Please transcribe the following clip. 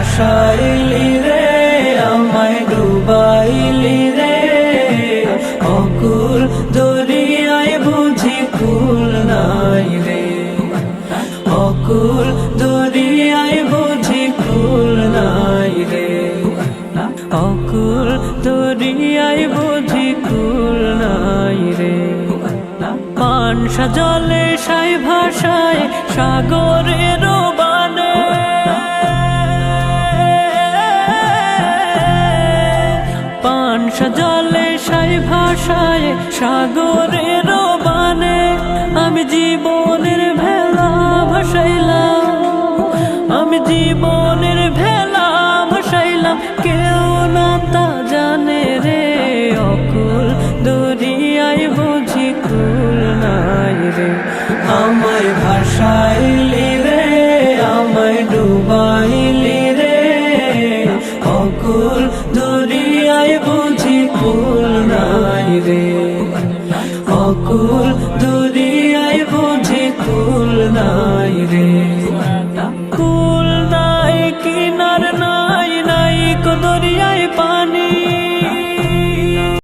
ভাসাইলি রে, আমায় ডুবাইলি রে। অকুল দরিয়ায় বুঝি কুল নাই রে। অকুল দরিয়ায় বুঝি কুল নাই রে। অকুল দরিয়ায় বুঝি কুল নাই রে। পানসা জলে সাই ভাষায় সাগরের সজলে সাই ভাষায় সাগরের বানে আমি জীবনের ভেলা ভাসাইলাম। আমি জীবনের ভেলা ভাসাইলাম। কেউ না তা জানে রে, অকুল দরিয়ায় বুঝি কুল নাই রে। আমায় ভাসাইলি রে, আমায় ডুবাই কুল নাই রে। কুল নাই কিনার নাই নাই কদরিয়ায় পানি।